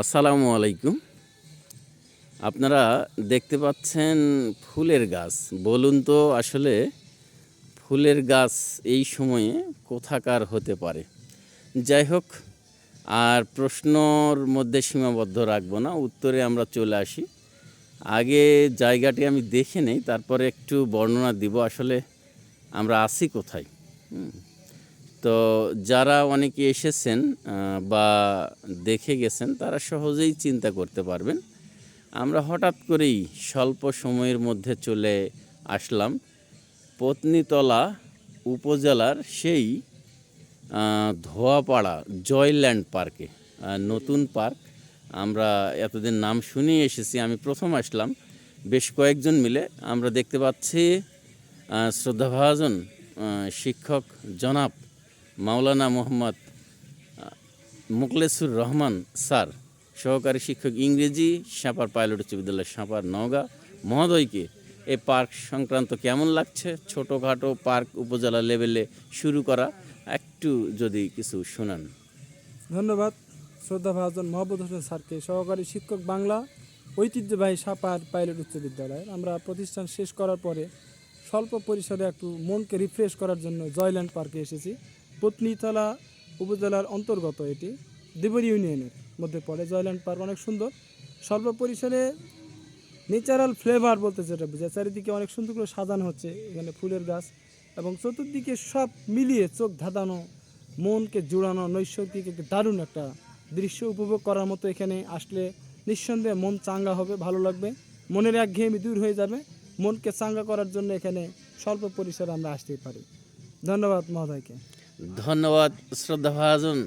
আসসালামু আলাইকুম। আপনারা দেখতে পাচ্ছেন ফুলের গাছ। বলুন তো আসলে ফুলের গাছ এই সময়ে কোথাকার হতে পারে? যাই হোক, আর প্রশ্নর মধ্যে সীমাবদ্ধ রাখব না, উত্তরে আমরা চলে আসি। আগে জায়গাটি আমি দেখে নেই, তারপরে একটু বর্ণনা দিব, আসলে আমরা আছি কোথায়? হুম। তো যারা অনেকে এসেছেন বা দেখে গেছেন, তারা সহজেই চিন্তা করতে পারবেন। আমরা হঠাৎ করেই স্বল্প সময়ের মধ্যে চলে আসলাম। পত্নীতলা উপজেলার সেই ধোয়াপাড়া জয়ল্যান্ড পার্কে নতুন পার্ক। আমরা এতদিন নাম শুনিয়ে এসেছি, আমি প্রথম আসলাম। বেশ কয়েকজন মিলে আমরা দেখতে পাচ্ছি শ্রদ্ধাভাজন শিক্ষক জনাব মাওলানা মোহাম্মদ মুকলেসুর রহমান স্যার, সহকারী শিক্ষক ইংরেজি, সাপার পাইলট উচ্চ বিদ্যালয় সাপার নওগাঁ। মহোদয়কে এই পার্ক সংক্রান্ত কেমন লাগছে? ছোটোখাটো পার্ক উপজেলা লেভেলে শুরু করা, একটু যদি কিছু শোনান। ধন্যবাদ। শ্রদ্ধা ভাজন মোহাম্মদ হোসেন স্যারকে, সহকারী শিক্ষক বাংলা, ঐতিহ্যবাহী সাপার পাইলট উচ্চ বিদ্যালয়। আমরা প্রতিষ্ঠান শেষ করার পরে স্বল্প পরিসরে একটু মনকে রিফ্রেশ করার জন্য জয়ল্যান্ড পার্কে এসেছি। পত্নীতলা উপজেলার অন্তর্গত এটি। দেবর ইউনিয়নের মধ্যে পড়ে। জয়ল্যান্ড পার্ক অনেক সুন্দর। স্বল্প পরিসরে ন্যাচারাল ফ্লেভার বলতে যেটা বোঝায়, চারিদিকে অনেক সুন্দর করে সাজানো হচ্ছে এখানে ফুলের গাছ এবং চতুর্দিকে সব মিলিয়ে চোখ ধাঁধানো, মনকে জোড়ানো, নৈসর্গিক একটা দারুণ একটা দৃশ্য উপভোগ করার মতো এখানে আসলে নিঃসন্দেহে মন চাঙ্গা হবে, ভালো লাগবে। মনের একঘেয়েমি দূর হয়ে যাবে। মনকে চাঙ্গা করার জন্য এখানে স্বল্প পরিসরে আমরা আসতেই পারি। ধন্যবাদ মহোদয়কে। ধন্যবাদ শ্রদ্ধাভাজন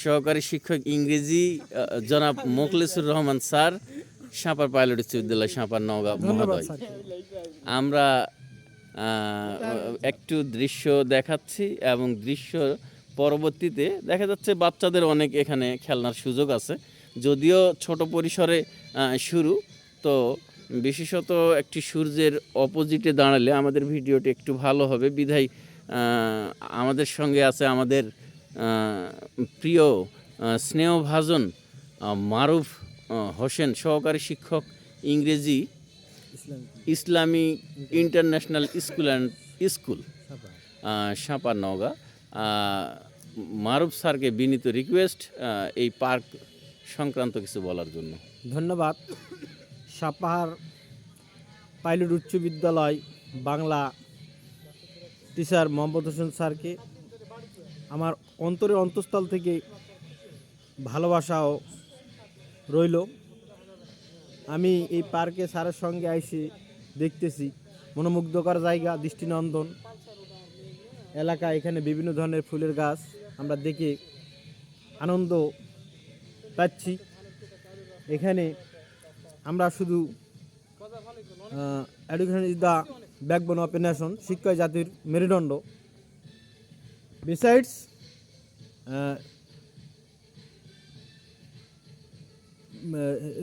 সহকারী শিক্ষক ইংরেজি জনাব মোখলেসুর রহমান স্যার সাঁপার পাইলট উচ্চ বিদ্যালয় সাপার নওগাঁ মহোদয়। আমরা একটু দৃশ্য দেখাচ্ছি এবং দৃশ্য পরবর্তীতে দেখা যাচ্ছে বাচ্চাদের অনেক এখানে খেলনার সুযোগ আছে। যদিও ছোট পরিসরে শুরু তো বিশেষত একটি সূর্যের অপোজিটে দাঁড়ালে আমাদের ভিডিওটি একটু ভালো হবে। বিধায় আমাদের সঙ্গে আছে আমাদের প্রিয় স্নেহভাজন মারুফ হোসেন সহকারী শিক্ষক ইংরেজি ইসলামী। International school and school Sapa Naogaon. Maruf স্যারকে বিনীত রিকোয়েস্ট এই পার্ক সংক্রান্ত কিছু বলার জন্য। ধন্যবাদ। সাপাহার পাইলট উচ্চ বিদ্যালয় বাংলা টিচার মোহাম্মদ হোসেন স্যারকে আমার অন্তরে অন্তঃস্থল থেকে ভালোবাসাও রইল। আমি এই পার্কে স্যারের সঙ্গে আইসি দেখতেছি মনোমুগ্ধকর জায়গা, দৃষ্টিনন্দন। এলাকা এখানে বিভিন্ন ধরনের ফুলের গাছ আমরা দেখে আনন্দ পাচ্ছি। এখানে আমরা শুধু education is the backbone of a nation শিক্ষা জাতির মেরুদণ্ড besides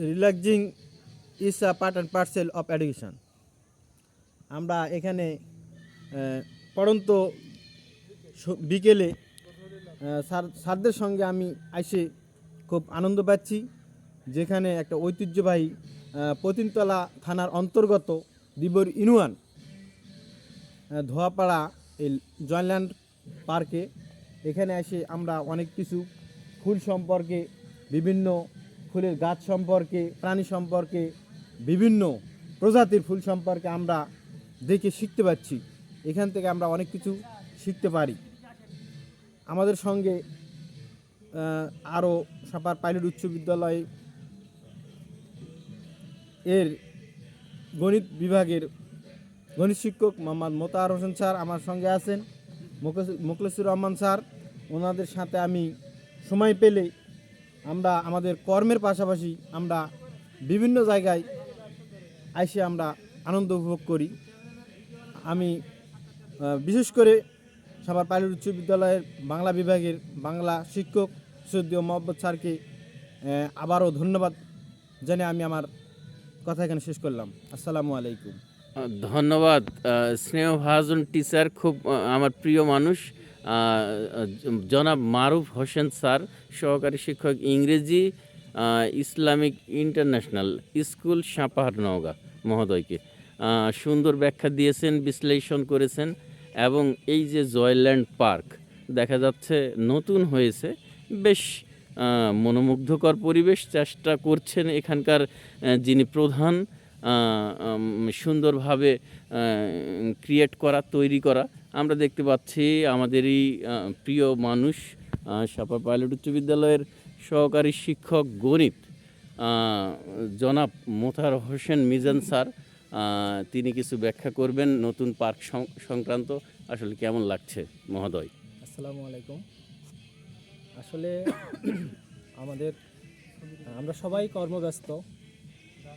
relaxing is a part and parcel of education আমরা এখানে পড়ন্ত বিকেলে স্যারদের সঙ্গে আমি এসে খুব আনন্দ পাচ্ছি যেখানে একটা ঐতিহ্যবাহী পতিনতলা থানার অন্তর্গত দিবর ইউনিয়ন আহ, ধোয়াপাড়া এই জয়ল্যান্ড পার্কে। এখানে এসে আমরা অনেক কিছু ফুল সম্পর্কে, বিভিন্ন ফুলের গাছ সম্পর্কে, প্রাণী সম্পর্কে, বিভিন্ন প্রজাতির ফুল সম্পর্কে আমরা দেখে শিখতে পাচ্ছি এখান থেকে আমরা অনেক কিছু শিখতে পারি। আমাদের সঙ্গে আরও সাপার পাইলট উচ্চ বিদ্যালয়ে এর গণিত বিভাগের গণিত শিক্ষক মোহাম্মদ মোতাহার হোসেন স্যার আমার সঙ্গে আছেন মুখলেসুর রহমান স্যার। ওনাদের সাথে আমি সময় পেলে আমরা আমাদের কর্মের পাশাপাশি আমরা বিভিন্ন জায়গায় এসে আমরা আনন্দ উপভোগ করি। আমি বিশেষ করে সাভার পাইলট উচ্চ বিদ্যালয়ের বাংলা বিভাগের বাংলা শিক্ষক সৈয়দ মোহাম্মদ স্যারকে আবারও ধন্যবাদ জানিয়ে আমি আমার কথা এখানে শেষ করলাম। আসসালামু আলাইকুম। ধন্যবাদ। স্নেহভাজন টিচার খুব আমার প্রিয় মানুষ। জনাব মারুফ হোসেন স্যার, সহকারী শিক্ষক ইংরেজি Islamic international school Sapahar Naogaon মহোদয়কে। সুন্দর ব্যাখ্যা দিয়েছেন, বিশ্লেষণ করেছেন এবং এই যে জয়ল্যান্ড পার্ক দেখা যাচ্ছে নতুন হয়েছে, বেশ মনোমুগ্ধকর পরিবেশ চেষ্টা করছেন এখানকার যিনি প্রধান সুন্দরভাবে ক্রিয়েট করা, তৈরি করা। আমরা দেখতে পাচ্ছি আমাদেরই প্রিয় মানুষ সাপা পাইলট উচ্চ বিদ্যালয়ের সহকারী শিক্ষক গণিত জনাব মোতার হোসেন মিজান স্যার। তিনি কিছু ব্যাখ্যা করবেন নতুন পার্ক সংক্রান্ত। আসলে কেমন লাগছে মহোদয়? আসসালামু আলাইকুম। আসলে আমাদের, আমরা সবাই কর্মব্যস্ত।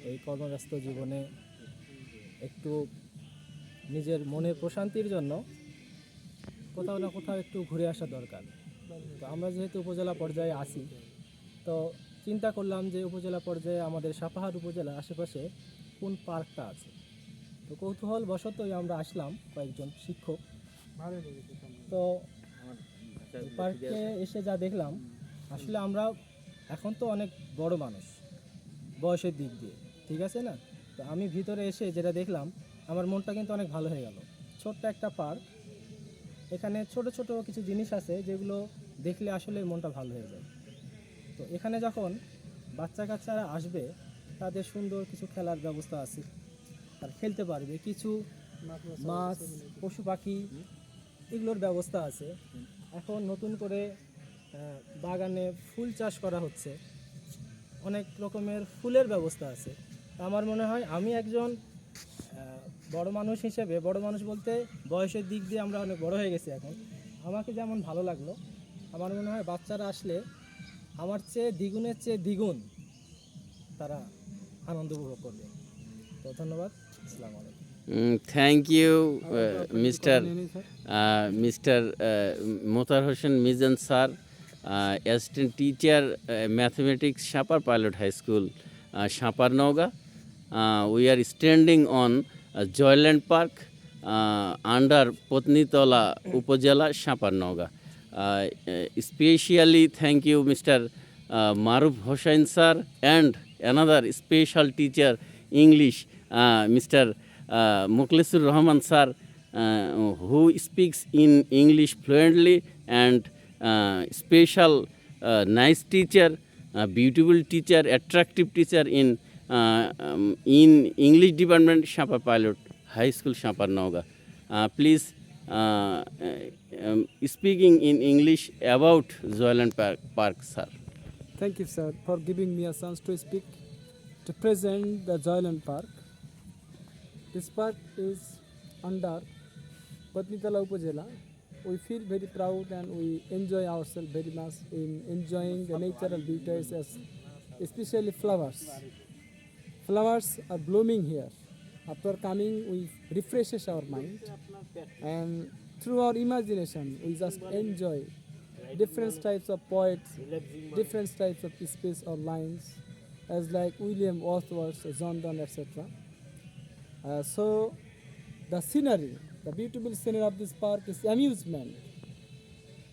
এই কর্মব্যস্ত জীবনে একটু নিজের মনের প্রশান্তির জন্য কোথাও না কোথাও একটু ঘুরে আসা দরকার। তো আমরা যেহেতু উপজেলা পর্যায়ে আছি, তো চিন্তা করলাম যে উপজেলা পর্যায়ে আমাদের সাপাহার উপজেলার আশেপাশে কোন পার্কটা আছে? তো কৌতূহল বশতই আমরা আসলাম কয়েকজন শিক্ষক। তো পার্কে এসে যা দেখলাম, আসলে আমরা এখন তো অনেক বড় মানুষ বয়সের দিক দিয়ে। ঠিক আছে না? তো আমি ভিতরে এসে যেটা দেখলাম, আমার মনটা কিন্তু অনেক ভালো হয়ে গেল। ছোট্ট একটা পার্ক। এখানে ছোট ছোট কিছু জিনিস আছে যেগুলো দেখলে আসলে মনটা ভালো হয়ে যায়। তো এখানে যখন বাচ্চা কাচ্চারা আসবে, তাদের সুন্দর কিছু খেলার ব্যবস্থা আছে। আর খেলতে পারবে। কিছু মাছ, পশু পাখি, এগুলোর ব্যবস্থা আছে। এখন নতুন করে বাগানে ফুল চাষ করা হচ্ছে। অনেক রকমের ফুলের ব্যবস্থা আছে। আমার মনে হয় আমি একজন বড় মানুষ হিসেবে বড় মানুষ বলতে বয়সের দিক দিয়ে আমরা অনেক বড় হয়ে গেছি এখন। আমাকে যেমন ভালো লাগল আমার মনে হয় বাচ্চারা আসলে আমার চেয়ে দ্বিগুণের চেয়ে দ্বিগুণ তারা আনন্দ উপভোগ করবে। তো ধন্যবাদ আসসালামু আলাইকুম। Thank you mister. Mister Motar Hossain Mizan sir assistant teacher mathematics Sapahar pilot high school Sapahar Naogaon. Uh, we are standing on uh, Joyland Park uh, under Potnitola Upojala, Shaparnoga. especially thank you, Mr. Uh, Maruf Hossain sir and another special teacher English, Mr. Uh, Muklesur Rahman sir, uh, who speaks in English fluently and uh, special uh, nice teacher, uh, beautiful teacher, attractive teacher in in English department Sapahar pilot high school Sapahar Naogaon please speaking in English about Joyland park sir thank you sir for giving me chance to speak to present the Joyland park this park is under Patnitala upazila we feel very proud and we enjoy our self very much in enjoying the natural beauties as specially flowers Flowers are blooming here. After coming, we refreshes our mind, and through our imagination, we just enjoy different types of poets, different types of speech or lines, as like William Wordsworth, John Donne, etc. Uh, so, the scenery, the beautiful scenery of this park is amusement.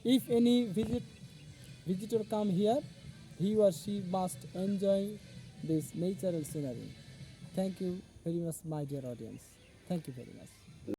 If any visit visitor come here, he or she must enjoy this natural scenery. Thank you very much, my dear audience. Thank you very much.